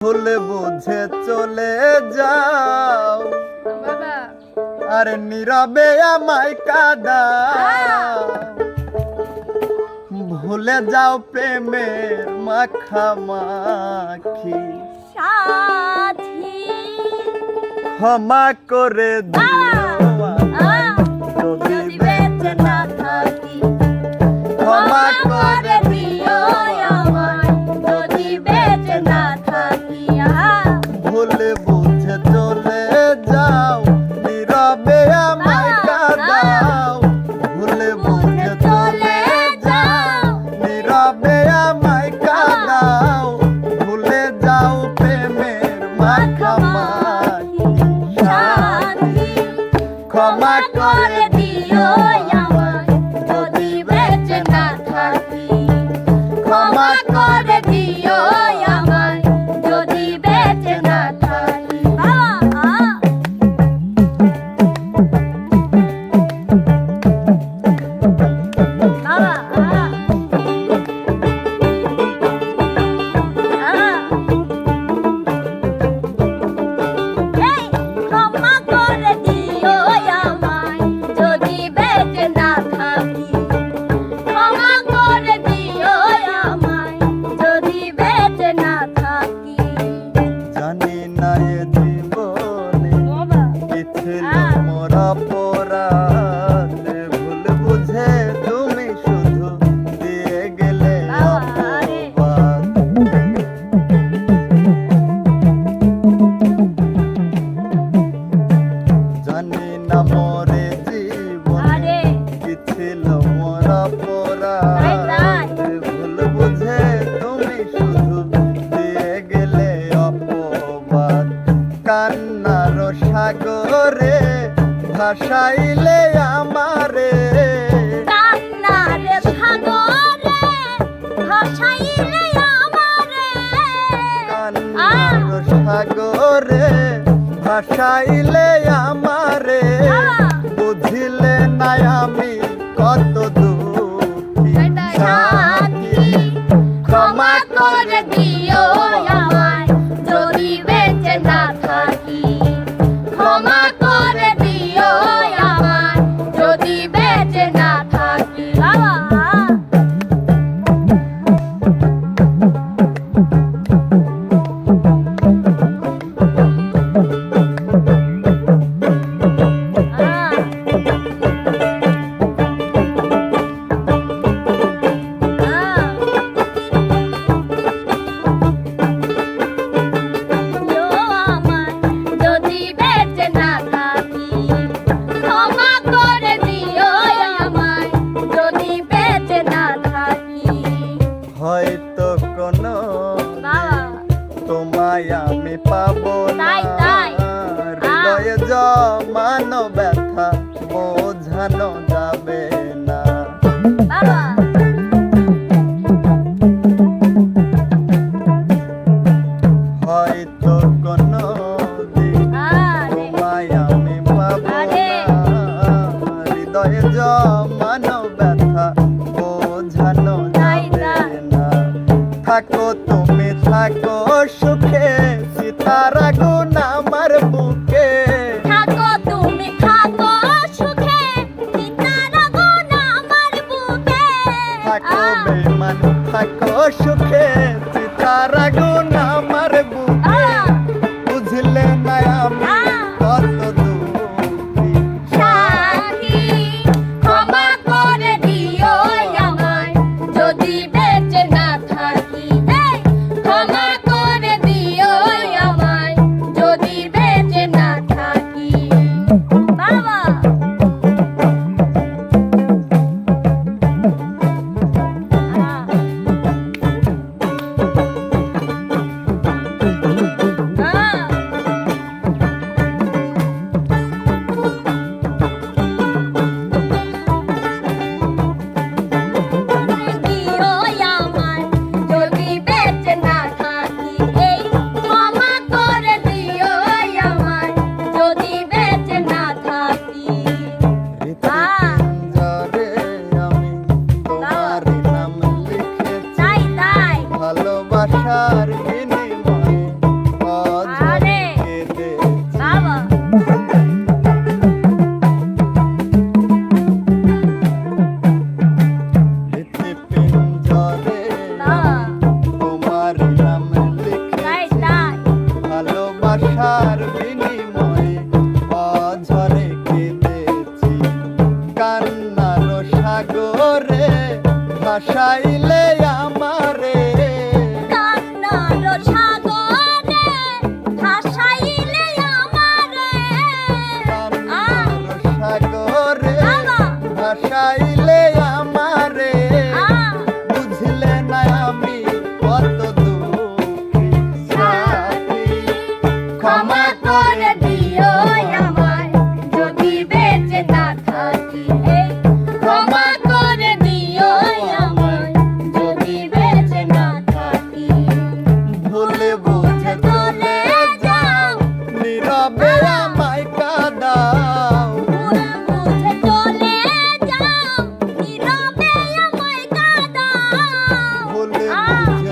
ভুলে বুঝে চলে যাও। আর নীরবে আমায় কাদা ভুলে যাও প্রেমের মাখামাখি। ক্ষমা করে দাও বাসাইলে কোনো তোমায় আমি পাবো না। জ মান ব্যথা বোঝানো অসুখে ভাসাইলে আমারে। কান্নার সাগরে ভাসাইলে আমারে। কান্নার সাগরে ভাসাইলে আমারে। বুঝলে না আমি কত দুঃখী ক্ষমা 啊。